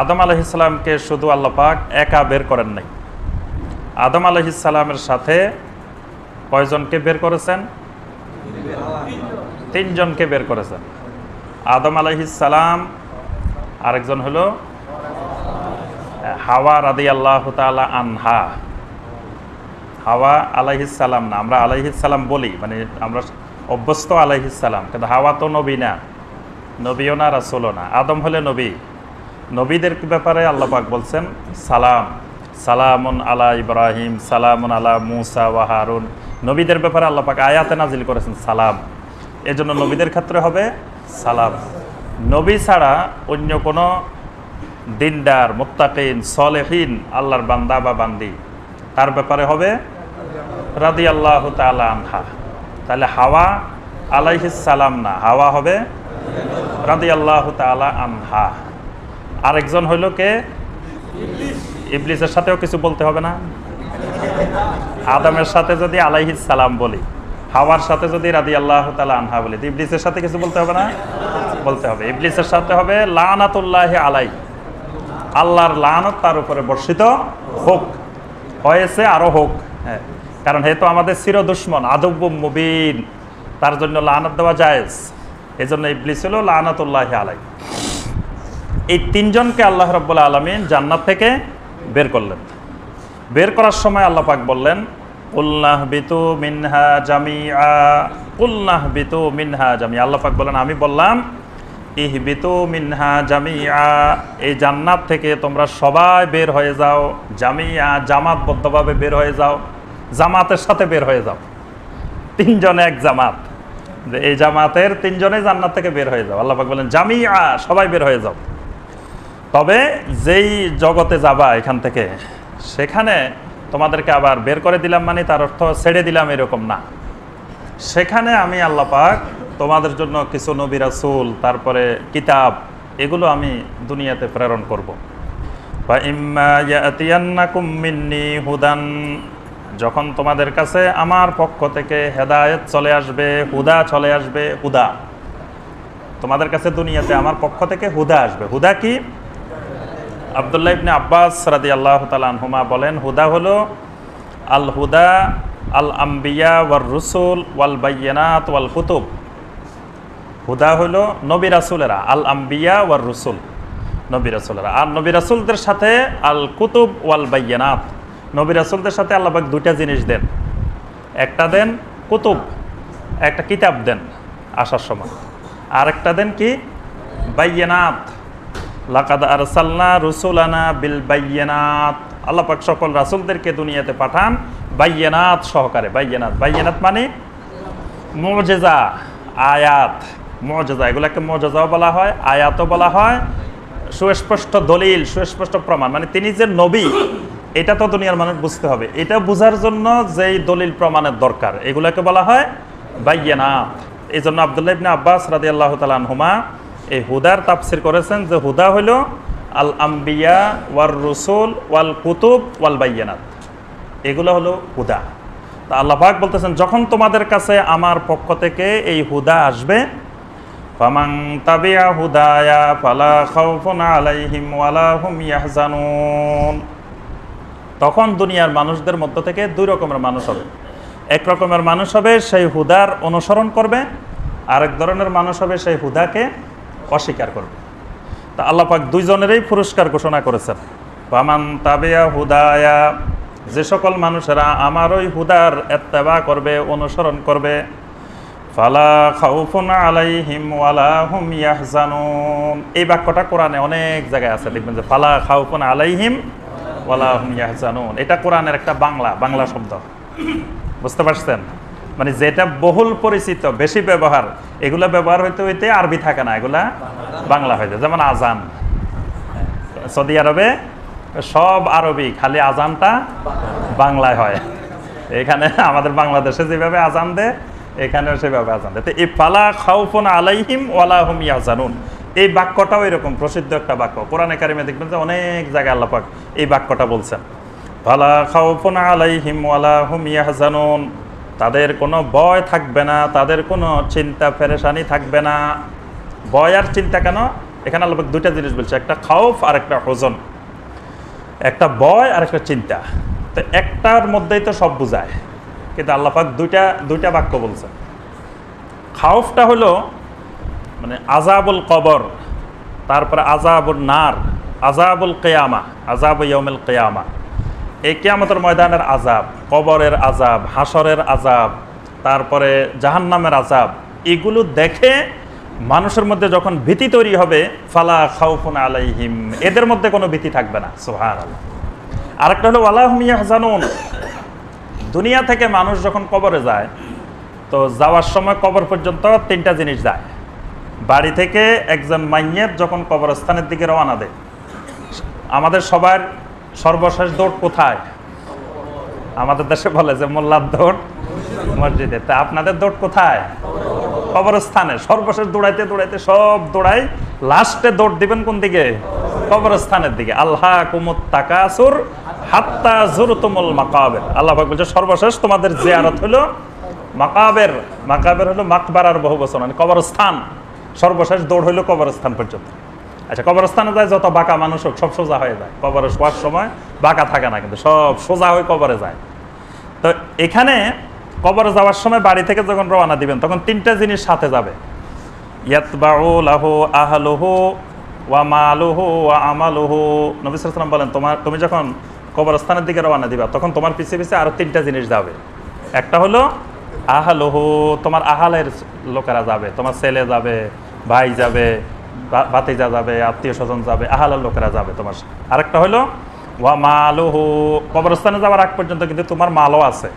আদম আলহিসাল্লামকে শুধু আল্লাহ পাক একা বের করেন নাই। আদম আলহিসাল্লামের সাথে কয়জনকে বের করেছেন? তিনজনকে বের করেছেন। আদম আলহিসাল্লাম আরেকজন হলো হাওয়া রাদি আল্লাহ তালা আনহা। হাওয়া আলাইহিসাল্লাম না, আমরা আলাইহিসাল্লাম বলি মানে আমরা অভ্যস্ত আলাইহিসাল্লাম কিন্তু হাওয়া তো নবী না, নবীও না, রাসুলও না। আদম হলে নবী। নবীদের ব্যাপারে আল্লাহ পাক বলছেন, সালাম, সালামুন আলা ইব্রাহিম, সালামুন আলা মুসা ওয়া হারুন। নবীদের ব্যাপারে আল্লাহ পাক আয়াতে নাজিল করেছেন, সালাম। এজন্য নবীদের ক্ষেত্রে হবে সালাম। নবী ছাড়া অন্য কোনো দিনদার, মুত্তাকিন, সলেহীন, আল্লাহর বান্দা বা বান্দি, তার ব্যাপারে হবে রাদি আল্লাহ তালা আনহা। তাহলে হাওয়া আলাইহিস সালাম না, হাওয়া হবে রাদি আল্লাহ তালা আনহা। আরেকজন হইল কে? ইবলিসের সাথেও কিছু বলতে হবে না। আদমের সাথে যদি আলাইহিস সালাম বলি, হাওয়ার সাথে যদি রাদি আল্লাহ আনহা বলি ইবলিসের সাথে কিছু বলতে হবে না? বলতে হবে। ইবলিসের সাথে হবে লানাতুল্লাহ আলাই আল্লাহর লানত তার উপরে বর্ষিত হোক। হয়েছে আরও হোক। হ্যাঁ। কারণ হে তো আমাদের চির দুশ্মন, আদব্য মুবিন। তার জন্য লানত দেওয়া জায়েজ। এই জন্য ইবলিস হলো লানাতুল্লাহ আলাই এই তিনজনকে আল্লাহ রব্বুল্লা আলমিন জান্নাত থেকে বের করলেন। বের করার সময় আল্লাহ পাক বললেন উল্লাহ বিতু মিনহা জামিয়া উল্লাহ বিতু মিনহা জামিয়া আল্লাহ পাক বললেন, আমি বললাম ইহ বিতু মিনহা জামিয়া এই জান্নাত থেকে তোমরা সবাই বের হয়ে যাও জামিয়া জামাতবদ্ধভাবে বের হয়ে যাও, জামাতের সাথে বের হয়ে যাও। তিনজনে এক জামাত। এই জামাতের তিনজনে জান্নাত থেকে বের হয়ে যাও। আল্লাহ পাক বলেন জামিয়া সবাই বের হয়ে যাও। তবে যেই জগতে যাবা এখান থেকে, সেখানে তোমাদেরকে আবার বের করে দিলাম মানে তার অর্থ ছেড়ে দিলাম এরকম না। সেখানে আমি আল্লাহ পাক তোমাদের জন্য কিছু নবী রাসূল, তারপরে কিতাব, এগুলো আমি দুনিয়াতে প্রেরণ করব। বা মিন্নি হুদান, যখন তোমাদের কাছে আমার পক্ষ থেকে হেদায়েত চলে আসবে, হুদা চলে আসবে, হুদা। তোমাদের কাছে দুনিয়াতে আমার পক্ষ থেকে হুদা আসবে। হুদা কি? আবদুল্লাহ ইবনে আব্বাস রাদি আল্লাহ তালহুমা বলেন, হুদা হলো আল হুদা আল আম্বিয়া ওয়ার রসুল ওয়াল বাইয়ানাত ওয়াল কুতুব হুদা হলো নবী রাসুলেরা আল আম্বিয়া ওয়ার রসুল নবী রাসুলেরা। আর নবী রাসুলদের সাথে আল কুতুব ওয়াল বাইয়ানাত নবী রাসুলদের সাথে আল্লাহবাক দুইটা জিনিস দেন। একটা দেন কুতুব, একটা কিতাব দেন আসার সময়। আর একটা দেন কি? বাইয়ানাত। রুসুলানা বিল সকল রাসুলদেরকে দুনিয়াতে পাঠান বাইয়ানাত সহকারে। বাইয়ানাত বাইয়ানাত মানে মজেজা, আয়াত। মজেজা, এগুলাকে মজেজাও বলা হয়, আয়াতও বলা হয়। সুস্পষ্ট দলিল, সুস্পষ্ট প্রমাণ মানে তিনি যে নবী, এটা তো দুনিয়ার মানুষ বুঝতে হবে। এটা বোঝার জন্য যেই দলিল প্রমাণের দরকার, এগুলাকে বলা হয় বাইয়ানাত। এই জন্য আবদুল্লাহ আব্বাস রাদি আল্লাহ তালহুমা এই হুদার তাফসির করেছেন যে হুদা হইল আল আম্বিয়া ওয়ার রসুল ওয়াল কুতুব ওয়াল বাইয়ানাত। এগুলো হলো হুদা। তা আল্লাহ পাক বলতেছেন, যখন তোমাদের কাছে আমার পক্ষ থেকে এই হুদা আসবে তাবিয়া ফালা তখন দুনিয়ার মানুষদের মধ্য থেকে দুই রকমের মানুষ হবে। এক রকমের মানুষ হবে সেই হুদার অনুসরণ করবে, আরেক ধরনের মানুষ হবে সেই হুদাকে অস্বীকার করবে। তা আল্লাহ পাক দুইজনেরই পুরস্কার ঘোষণা করেছেন। বামান তাবেয়া হুদায়া, যে সকল মানুষেরা আমার ওই হুদার এত্তেবা করবে, অনুসরণ করবে, ফালা খাউফুন আলাইহিম ওয়ালা হুম ইয়াহজানুন। এই বাক্যটা কোরআনে অনেক জায়গায় আছে, দেখবেন যে ফালা খাউফুন আলাইহিম ওয়ালা হুম ইয়াহজানুন। এটা কোরআনের একটা বাংলা বাংলা শব্দ। বুঝতে পারছেন? মানে যেটা বহুল পরিচিত, বেশি ব্যবহার, এগুলা ব্যবহার হইতে হইতে আরবি থাকে না, এগুলা বাংলা যায় যেমন আজান। সৌদি আরবে সব আরবি, খালি আজানটা বাংলায় হয়। এখানে আমাদের বাংলাদেশে যেভাবে আজান দেয়, এখানেও সেভাবে আজান দেয়। তো এই পালা খাউফুন আলাইহিম ওয়ালা হুম ইয়াজানুন এই বাক্যটাও এরকম, প্রসিদ্ধ একটা বাক্য। কোরআনে কারিমে দেখবেন যে অনেক জায়গায় আল্লাপাক এই বাক্যটা বলছেন। ফালা খাউফুন আলাইহিম ওয়ালা হুম ইয়াহজানুন। তাদের কোনো ভয় থাকবে না, তাদের কোনো চিন্তা ফেরেশানি থাকবে না। ভয় আর চিন্তা কেন? এখানে আল্লাহ দুইটা জিনিস বলছে, একটা খাউফ আর একটা ওজন একটা ভয় আর একটা চিন্তা। তো একটার মধ্যেই তো সব বুঝায়। কিন্তু আল্লাহ পাক দুইটা দুইটা বাক্য বলছে খাউফটা হলো মানে আজাবুল কবর, তারপরে আজাবুল নার আজাবুল কেয়ামা আজাব ইয়মেল কেয়ামা। এই কেয়ামতের ময়দানের আজাব কবরের আজাব হাসরের আজাব তারপরে জাহান্নামের আজাব এগুলো দেখে মানুষের মধ্যে যখন ভীতি তৈরি হবে, ফালা খাউফুন আলাইহিম, এদের মধ্যে কোনো ভীতি থাকবে না। সোহার আল্লাহ আরেকটা হলো আলাহমিয়া জানুন দুনিয়া থেকে মানুষ যখন কবরে যায়, তো যাওয়ার সময় কবর পর্যন্ত তিনটা জিনিস যায়। বাড়ি থেকে একজন মাইয়ের যখন কবরস্থানের দিকে রওনা দেয়। আমাদের সবার সর্বশেষ দৌড় কোথায়? আমাদের দেশে বলে যে মোল্লার দৌড় মসজিদে। তা আপনাদের দৌড় কোথায়? কবরস্থানে। সর্বশেষ দৌড়াইতে দৌড়াইতে সব দৌড়াই লাস্টে দৌড় দিবেন কোন দিকে? কবরস্থানের দিকে। আল্লাহ কুমুত তাকাসুর হাত্তা জুরতুমুল মাকাবের। আল্লাহ বলছে, সর্বশেষ তোমাদের জিয়ারত হলো মাকাবের। মাকাবের হলো মাকবারার বহু বছর মানে কবরস্থান। সর্বশেষ দৌড় হইল কবরস্থান পর্যন্ত। আচ্ছা কবরস্থানে যায়, যত বাঁকা মানুষ হোক, সব সোজা হয়ে যায়। কবরে শোয়ার সময় বাঁকা থাকে না কিন্তু সব সোজা হয়ে কবরে যায়। তো এখানে কবরে যাওয়ার সময় বাড়ি থেকে যখন রওনা দিবেন, তখন তিনটা জিনিস সাথে যাবে। ইয়াতবাউ লাহু আহলুহু ওয়া মালুহু ওয়া আমালুহু। নবী ওয়াসাল্লাম বলেন, তোমার তুমি যখন কবরস্থানের দিকে রওনা দিবা, তখন তোমার পিছে পিছে আরও তিনটা জিনিস যাবে। একটা হলো আহলুহু, তোমার আহালের লোকেরা যাবে, তোমার ছেলে যাবে, ভাই যাবে ভাতিজা যাবে, আত্মীয় স্বজন যাবে আহালের লোকেরা যাবে তোমার। আরেকটা হলো ওয়া মালুহু, কবরস্থানে যাওয়ার আগ পর্যন্ত কিন্তু তোমার মালও আছে।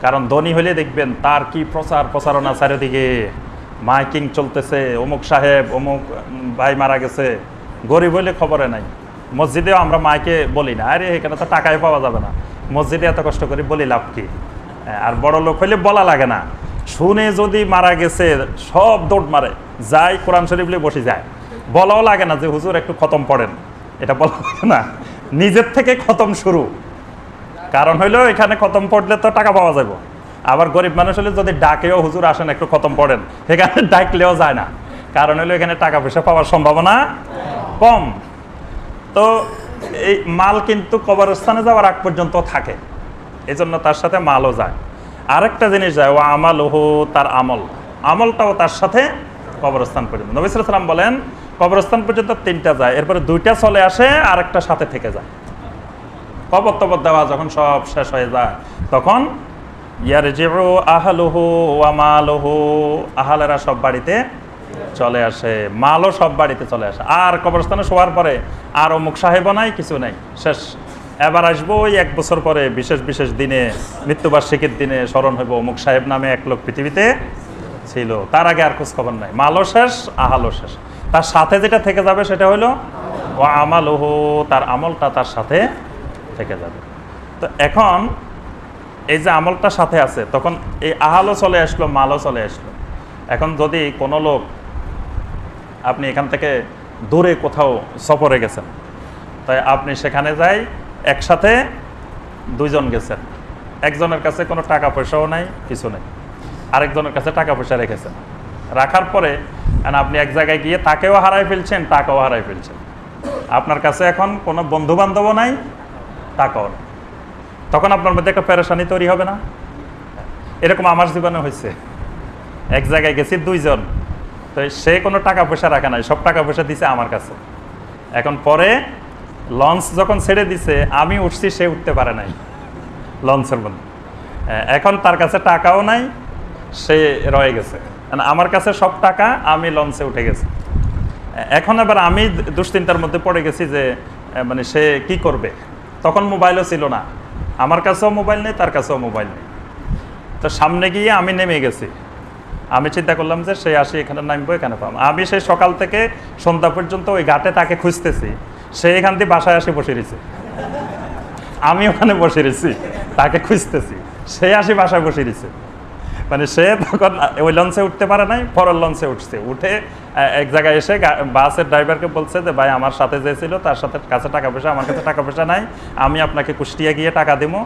কারণ ধনী হলে দেখবেন তার কি প্রচার প্রচারণা চারিদিকে। মাইকিং চলতেছে, অমুক সাহেব, অমুক ভাই মারা গেছে। গরিব হইলে খবরে নাই। মসজিদেও আমরা মাইকে বলি না। আরে, এখানে তো টাকাই পাওয়া যাবে না। মসজিদে এত কষ্ট করে বলি লাভ কি? আর বড় লোক হইলে বলা লাগে না। শুনে যদি মারা গেছে, সব দৌড় মারে, যাই কোরআন শরীফ লিয়ে বসে যায়। বলাও লাগে না যে হুজুর একটু খতম পড়েন। এটা বলা না। নিজের থেকে খতম শুরু। কারণ হইল এখানে খতম পড়লে তো টাকা পাওয়া যাবে আবার গরিব মানুষ হলে যদি ডাকেও হুজুর আসেন, একটু খতম পড়েন। সেখানে ডাকলেও যায় না। কারণ হইল এখানে টাকা পয়সা পাওয়ার সম্ভাবনা কম। তো এই মাল কিন্তু কবরস্থানে যাওয়ার আগ পর্যন্ত থাকে। এই জন্য তার সাথে মালও যায়। আরেকটা জিনিস যায় ও আমাল ওহু তার আমল। আমলটাও তার সাথে কবরস্থান পর্যন্ত। নবী সালাম বলেন, কবরস্থান পর্যন্ত তিনটা যায়। এরপরে দুইটা চলে আসে, আরেকটা সাথে থেকে যায়। কবর টবর দেওয়া যখন সব শেষ হয়ে যায়, তখন ইয়ার জিবু আহালুহু ওয়ামালুহু আহালেরা সব বাড়িতে চলে আসে, মালও সব বাড়িতে চলে আসে। আর কবরস্থানে শোয়ার পরে আর অমুক সাহেবও নাই, কিছু নাই। শেষ। এবার আসব ওই এক বছর পরে, বিশেষ বিশেষ দিনে, মৃত্যুবার্ষিকীর দিনে স্মরণ হইব অমুক সাহেব নামে এক লোক পৃথিবীতে ছিল। তার আগে আর খোঁজ খবর নাই। মালও শেষ, আহালও শেষ। তার সাথে যেটা থেকে যাবে সেটা হলো ও আমালুহু, তার আমলটা তার সাথে থেকে যাবে। তো এখন এই যে আমলটা সাথে আছে, তখন এই আহালও চলে আসলো, মালও চলে আসলো। এখন যদি কোনো লোক আপনি এখান থেকে দূরে কোথাও সফরে গেছেন, তাই আপনি সেখানে যাই একসাথে দুইজন গেছেন। একজনের কাছে কোনো টাকা পয়সাও নাই, কিছু নেই। আরেকজনের কাছে টাকা পয়সা রেখেছেন। রাখার পরে আপনি এক জায়গায় গিয়ে তাকেও হারাই ফেলছেন টাকাও হারাই ফেলছেন। আপনার কাছে এখন কোনো বন্ধু বান্ধবও নাই, টাকাও নেই। তখন আপনার মধ্যে একটা পেরেশানি তৈরি হবে না? এরকম আমার জীবনে হয়েছে। এক জায়গায় গেছি দুইজন, তো সে কোনো টাকা পয়সা রাখে নাই, সব টাকা পয়সা দিছে আমার কাছে। এখন পরে লঞ্চ যখন ছেড়ে দিছে, আমি উঠছি, সে উঠতে পারে নাই লঞ্চের মধ্যে। এখন তার কাছে টাকাও নাই, সে রয়ে গেছে। মানে আমার কাছে সব টাকা, আমি লঞ্চে উঠে গেছি। এখন আবার আমি দুশ্চিন্তার মধ্যে পড়ে গেছি যে মানে সে কি করবে? তখন মোবাইলও ছিল না। আমার কাছেও মোবাইল নেই, তার কাছেও মোবাইল নেই। তো সামনে গিয়ে আমি নেমে গেছি। আমি চিন্তা করলাম যে, সে আসি এখানে নামবো, এখানে পাবো। আমি সেই সকাল থেকে সন্ধ্যা পর্যন্ত ওই ঘাটে তাকে খুঁজতেছি। সে এখান থেকে বাসায় আসে বসে রয়েছে। আমি ওখানে বসে রয়েছি, তাকে খুঁজতেছি। সে আসি বাসায় বসে রয়েছে। মানে সে তখন ওই লঞ্চে উঠতে পারে নাই, পরের লঞ্চে উঠছে। উঠে এক জায়গায় এসে বাসের ড্রাইভারকে বলছে যে, ভাই, আমার সাথে যে ছিল, তার সাথে কাছে টাকা পয়সা, আমার কাছে টাকা পয়সা নাই। আমি আপনাকে কুষ্টিয়া গিয়ে টাকা দেবো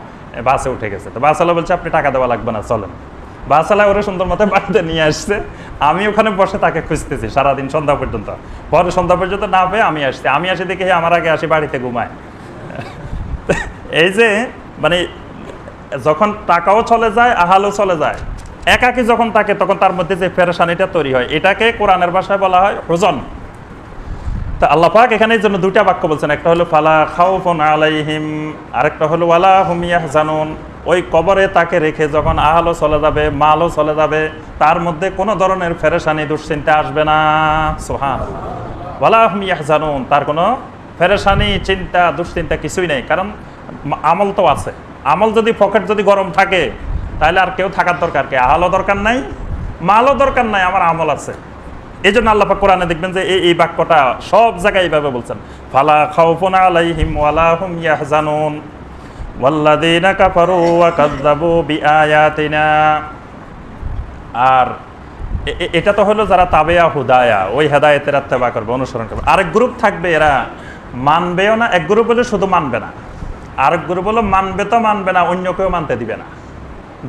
বাসে উঠে গেছে। তো বাসওয়ালা বলছে, আপনি টাকা দেওয়া লাগবে না, চলেন। বাসওয়ালা ওরা সুন্দর মতো বাড়িতে নিয়ে আসছে। আমি ওখানে বসে তাকে খুঁজতেছি সারাদিন সন্ধ্যা পর্যন্ত। পরে সন্ধ্যা পর্যন্ত না পেয়ে আমি আসছি। আমি আসি দেখি আমার আগে আসি বাড়িতে ঘুমায়। এই যে মানে যখন টাকাও চলে যায়, আহালও চলে যায়, একাকি যখন থাকে, তখন তার মধ্যে যে ফেরেশানিটা তৈরি হয়, এটাকে কোরআনের ভাষায় বলা হয় হোজন। তা আল্লাহ পাক এখানে জন্য দুইটা বাক্য বলছেন। একটা হলো, ফালা খাউফুন আলাইহিম আরেকটা হলো, ওয়ালা হুম জানুন ওই কবরে তাকে রেখে যখন আহালও চলে যাবে, মালও চলে যাবে, তার মধ্যে কোনো ধরনের ফেরেশানি, দুশ্চিন্তা আসবে না। সোহান ওয়ালা হুম জানুন তার কোনো ফেরেশানি, চিন্তা, দুশ্চিন্তা কিছুই নেই। কারণ আমল তো আছে। আমল যদি পকেট যদি গরম থাকে, তাহলে আর কেউ থাকার দরকার কে? আহালও দরকার নাই, মালও দরকার নাই, আমার আমল আছে। এই জন্য আল্লাহ কোরআনে দেখবেন যে এই বাক্যটা সব জায়গায় এইভাবে বলছেন, ফালা খাউফুন আলাইহিম ওয়ালা হুম ইয়াহজানুন। ওয়াল্লাযীনা কাফারু ওয়া কাযযাবু বিআয়াতিনা। আর এটা তো হলো যারা তাবেয়া, হুদায়া, ওই হেদায়েতের আত্মবা করবে, অনুসরণ করবে। আরেক গ্রুপ থাকবে এরা, মানবেও না, এক গ্রুপ হলে শুধু মানবে না। আরেক গ্রুপ হলো মানবে তো মানবে না, অন্য কেউ মানতে দিবে না।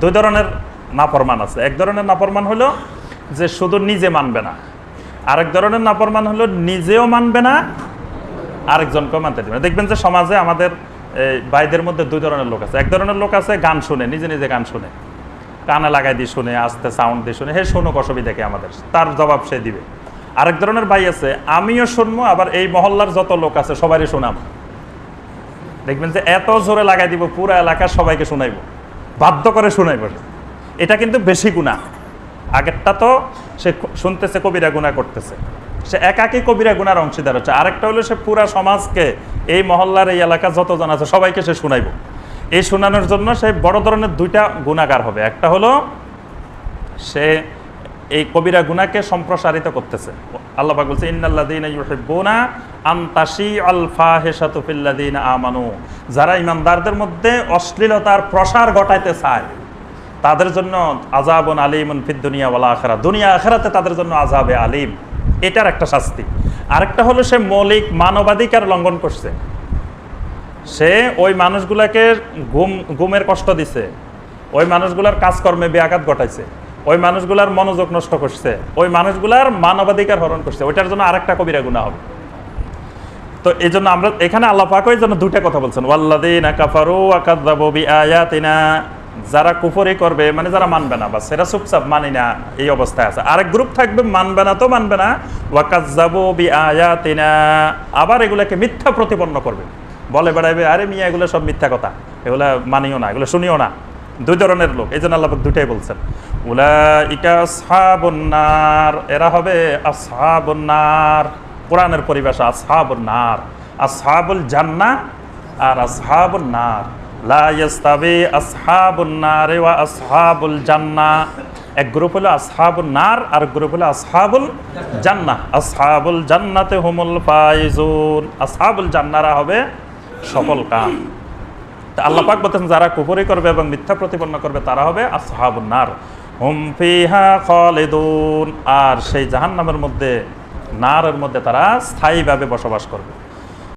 দুই ধরনের নাফরমান আছে। এক ধরনের নাফরমান হলো যে শুধু নিজে মানবে না। আরেক ধরনের নাফরমান হলো নিজেও মানবে না, আরেকজনকেও মানতে দিবে না। দেখবেন যে সমাজে আমাদের ভাইদের মধ্যে দুই ধরনের লোক আছে। এক ধরনের লোক আছে, গান শুনে, নিজে নিজে গান শুনে। কানে লাগাই দিয়ে শুনে, আস্তে সাউন্ড দিয়ে শুনে, হে শোনো অসুবিধা কি আমাদের, তার জবাব সে দিবে। আরেক ধরনের ভাই আছে, আমিও শুনব, আবার এই মহল্লার যত লোক আছে সবারই শোনাব। দেখবেন যে এত জোরে লাগাই দিব, পুরো এলাকার সবাইকে শোনাইব। বাধ্য করে শোনাইব। এটা কিন্তু বেশি গুণা আগেরটা তো সে শুনতেছে, কবিরা গুণা করতেছে। সে একাকি কবিরা গুনার অংশীদার হচ্ছে। আরেকটা হলো সে পুরা সমাজকে, এই মহল্লার, এই এলাকা যতজন আছে, সবাইকে সে শোনাইব। এই শোনানোর জন্য সে বড় ধরনের দুইটা গুণাগার হবে। একটা হলো সে এই কবিরা গুনাকে সম্প্রসারিত করতেছে। আল্লাহ বলছে ফিল্লাযীনা আমানু। যারা ইমানদারদের মধ্যে অশ্লীলতার প্রসার ঘটাইতে চায় তাদের জন্য আযাবুন আলিমুন ফিদ দুনিয়া ওয়াল আখিরা দুনিয়া আখিরাতে তাদের জন্য আযাবে আলিম। এটার একটা শাস্তি। আরেকটা হলো সে মৌলিক মানবাধিকার লঙ্ঘন করছে। সে ওই মানুষগুলাকে গুম গুমের কষ্ট দিছে। ওই মানুষগুলার কাজকর্মে ব্যাঘাত ঘটাইছে। ওই মানুষগুলার মনোযোগ নষ্ট করছে। ওই মানুষগুলার মানবাধিকার হরণ করছে। ওইটার জন্য আরেকটা কবিরা গুণা হবে। তো এই জন্য আমরা, এখানে আল্লাহ পাক ওই জন্য দুইটা কথা বলছেন। ওয়াল্লাদিনা কাফারু যারা কুফরি করবে মানে যারা মানবে না বা সেরা চুপচাপ মানি না, এই অবস্থায় আছে। আরেক গ্রুপ থাকবে, মানবে না তো মানবে না। ওয়া কাযযাবু বিআয়াতিনা। আবার এগুলাকে মিথ্যা প্রতিপন্ন করবে। বলে বেড়াইবে, আরে মিয়া, এগুলো সব মিথ্যা কথা। এগুলা মানিও না, এগুলো শুনিও না। দুই ধরনের লোক, এই জন্য আল্লাহ দুটাই বলছেন। উলাইকা আসহাবুন নার, এরা হবে আসহাবুন নার। কোরআনের পরিভাষা আসহাবুন নার। আসহাবুল জান্নাহ আর আসহাবুন আসহাবুল জান্নাহ এক নার, আর আসহাবুল আসহাবুল জান্নাতে হুমুল আসহাবুল জান্নারা হবে কাম। তা আল্লাহ পাক বলতেছেন, যারা কুফরি করবে এবং মিথ্যা প্রতিপন্ন করবে, তারা হবে আসহাবুন নার। আর সেই জাহান্নামের মধ্যে, নারের মধ্যে তারা স্থায়ীভাবে বসবাস করবে।